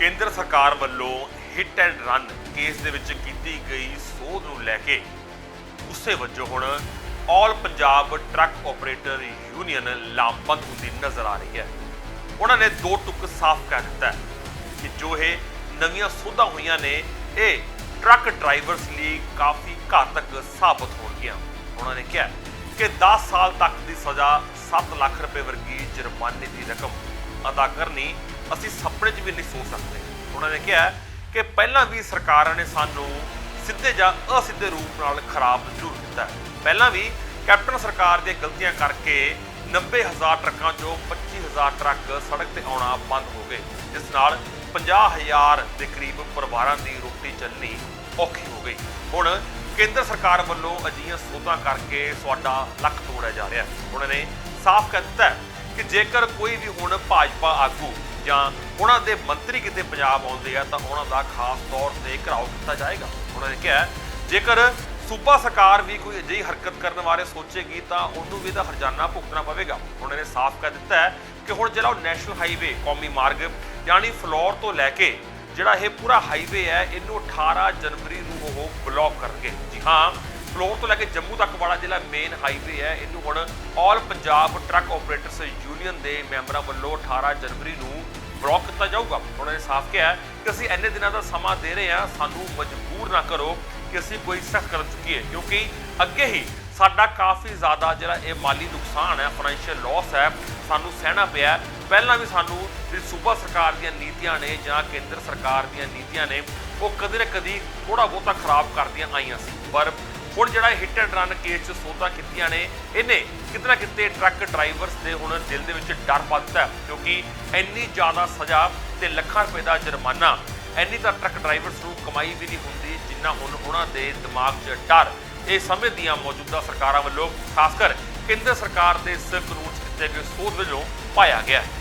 ਕੇਂਦਰ ਸਰਕਾਰ ਵੱਲੋਂ ਹਿੱਟ ਐਂਡ ਰਨ ਕੇਸ ਦੇ ਵਿੱਚ ਕੀਤੀ ਗਈ ਸੋਧ ਨੂੰ ਲੈ ਕੇ ਉਸੇ ਵਜੋਂ ਹੁਣ all Punjab truck operator union ਲਾਮਬੰਦ ਹੁੰਦੀ ਨਜ਼ਰ ਆ ਰਹੀ ਹੈ। ਉਹਨਾਂ ਨੇ ਦੋ ਟੁਕ ਸਾਫ਼ ਕਰ ਦਿੱਤਾ ਕਿ ਜੋ ਇਹ ਨਵੀਆਂ ਸੋਧਾਂ ਹੋਈਆਂ ਨੇ, ਇਹ ਟਰੱਕ ਡਰਾਈਵਰਸ ਲਈ ਕਾਫੀ ਘਾਤਕ ਸਾਬਤ ਹੋਣਗੀਆਂ। ਉਹਨਾਂ ਨੇ ਕਿਹਾ ਕਿ 10 ਸਾਲ ਤੱਕ ਦੀ ਸਜ਼ਾ 7 ਲੱਖ ਰੁਪਏ ਵਰਗੀ ਜੁਰਮਾਨੇ ਦੀ ਰਕਮ ਅਦਾ ਕਰਨੀ ਅਸੀਂ ਸੁਪਨੇ 'ਚ ਵੀ ਨਹੀਂ ਸੋਚ ਸਕਦੇ। ਉਹਨਾਂ ਨੇ ਕਿਹਾ ਕਿ ਪਹਿਲਾਂ ਵੀ ਸਰਕਾਰਾਂ ਨੇ ਸਾਨੂੰ ਸਿੱਧੇ ਜਾਂ ਅਸਿੱਧੇ ਰੂਪ ਨਾਲ ਖਰਾਬ ਜ਼ਰੂਰ ਕੀਤਾ ਪਹਿਲਾਂ ਵੀ ਕੈਪਟਨ ਸਰਕਾਰ ਦੀਆਂ ਗਲਤੀਆਂ ਕਰਕੇ 90000 ਟਰੱਕਾਂ ਚੋਂ 25000 ਟਰੱਕ ਸੜਕ ਤੇ ਆਉਣਾ ਬੰਦ ਹੋ ਗਏ, ਜਿਸ ਨਾਲ 50000 ਦੇ ਕਰੀਬ ਪਰਿਵਾਰਾਂ ਦੀ ਰੋਟੀ ਚੱਲਣੀ ਔਖੀ ਹੋ ਗਈ। ਹੁਣ ਕੇਂਦਰ ਸਰਕਾਰ ਵੱਲੋਂ ਅਜਿਹੀਆਂ ਸੋਧਾਂ ਕਰਕੇ ਤੁਹਾਡਾ ਲੱਕ ਤੋੜਿਆ ਜਾ ਰਿਹਾ ਉਹਨਾਂ ਨੇ ਸਾਫ਼ ਕਹਿ ਦਿੱਤਾ ਕਿ ਜੇਕਰ ਕੋਈ ਵੀ ਹੁਣ ਭਾਜਪਾ ਆਗੂ ਜਾਂ ਉਹਨਾਂ ਦੇ ਮੰਤਰੀ ਕਿਤੇ ਪੰਜਾਬ ਆਉਂਦੇ ਆ ਤਾਂ ਉਹਨਾਂ ਦਾ ਖਾਸ ਤੌਰ ਤੇ ਘਰਾਓ ਕੀਤਾ ਜਾਏਗਾ। ਉਹਨਾਂ ਨੇ ਕਿਹਾ, ਜੇਕਰ ਸੂਬਾ ਸਰਕਾਰ ਵੀ ਕੋਈ ਅਜਿਹੀ ਹਰਕਤ ਕਰਨ ਬਾਰੇ ਸੋਚੇਗੀ ਤਾਂ ਉਹਨੂੰ ਵੀ ਇਹਦਾ ਹਰਜਾਨਾ ਭੁਗਤਣਾ ਪਵੇਗਾ। ਉਹਨਾਂ ਨੇ ਸਾਫ਼ ਕਰ ਦਿੱਤਾ ਹੈ ਕਿ ਹੁਣ ਜਿਹੜਾ ਉਹ ਨੈਸ਼ਨਲ ਹਾਈਵੇ, ਕੌਮੀ ਮਾਰਗ ਯਾਨੀ ਫਲੋਰ ਤੋਂ ਲੈ ਕੇ ਜਿਹੜਾ ਇਹ ਪੂਰਾ ਹਾਈਵੇ ਹੈ, ਇਹਨੂੰ 18 ਜਨਵਰੀ ਨੂੰ ਉਹ ਬਲੌਕ ਕਰਨਗੇ। ਜੀ ਹਾਂ ਫਲੋਰ ਤੋਂ ਲੈ ਕੇ ਜੰਮੂ ਤੱਕ ਵਾਲਾ ਜਿਹੜਾ ਮੇਨ ਹਾਈਵੇ ਹੈ, ਇਹਨੂੰ ਹੁਣ all Punjab truck operators union ਦੇ ਮੈਂਬਰਾਂ ਵੱਲੋਂ 18 ਜਨਵਰੀ ਨੂੰ ਬਲੌਕ ਕੀਤਾ ਜਾਊਗਾ। ਉਹਨਾਂ ਨੇ ਸਾਫ਼ ਕਿਹਾ ਕਿ ਅਸੀਂ ਇੰਨੇ ਦਿਨਾਂ ਦਾ ਸਮਾਂ ਦੇ ਰਹੇ ਹਾਂ, ਸਾਨੂੰ ਮਜਬੂਰ ਨਾ ਕਰੋ ਕਿ ਅਸੀਂ ਕੋਈ ਸਖਤ ਕਰ ਚੁੱਕੀਏ, ਕਿਉਂਕਿ ਅੱਗੇ ਹੀ ਸਾਡਾ ਕਾਫੀ ਜ਼ਿਆਦਾ ਜਿਹੜਾ ਇਹ ਮਾਲੀ ਨੁਕਸਾਨ ਹੈ ਫਾਈਨੈਂਸ਼ੀਅਲ ਲਾਸ ਹੈ, ਸਾਨੂੰ ਸਹਿਣਾ ਪਿਆ ਪਹਿਲਾਂ ਵੀ ਸਾਨੂੰ ਜਿਹੜੀ ਸੂਬਾ ਸਰਕਾਰ ਦੀਆਂ ਨੀਤੀਆਂ ਨੇ ਜਾਂ ਕੇਂਦਰ ਸਰਕਾਰ ਦੀਆਂ ਨੀਤੀਆਂ ਨੇ, ਉਹ ਕਦੇ ਨਾ ਕਦੀ ਥੋੜਾ ਬਹੁਤਾ ਖਰਾਬ ਕਰਦੀਆਂ ਆਈਆਂ ਸੀ। ਪਰ ਹੁਣ ਜਿਹੜਾ ਹਿੱਟ ਐਂਡ ਰਨ ਕੇਸ 'ਚ ਸੋਧਾਂ ਕੀਤੀਆਂ ਨੇ, ਇਹਨੇ ਕਿਤੇ ਨਾ ਕਿਤੇ ਟਰੱਕ ਡਰਾਈਵਰਸ ਦੇ ਹੁਣ ਦਿਲ ਦੇ ਵਿੱਚ ਡਰ ਪਾ ਦਿੱਤਾ ਕਿਉਂਕਿ ਇੰਨੀ ਜ਼ਿਆਦਾ ਸਜ਼ਾ ਤੇ ਲੱਖਾਂ ਰੁਪਏ ਦਾ ਜੁਰਮਾਨਾ, ਇੰਨੀ ਤਾਂ ਟਰੱਕ ਡਰਾਈਵਰਸ ਨੂੰ ਕਮਾਈ ਵੀ ਨਹੀਂ ਹੁੰਦੀ, ਜਿੰਨਾ ਹੁਣ ਉਹਨਾਂ ਦੇ ਦਿਮਾਗ 'ਚ ਡਰ। ਇਹ ਸਮੇਂ ਦੀਆਂ ਮੌਜੂਦਾ ਸਰਕਾਰਾਂ ਵੱਲੋਂ, ਖਾਸ ਕਰ ਕੇਂਦਰ ਸਰਕਾਰ ਦੇ ਇਸ ਕਾਨੂੰਨ 'ਚ ਕੀਤੇ ਗਏ ਸੋਧ ਵੱਲੋਂ ਪਾਇਆ ਗਿਆ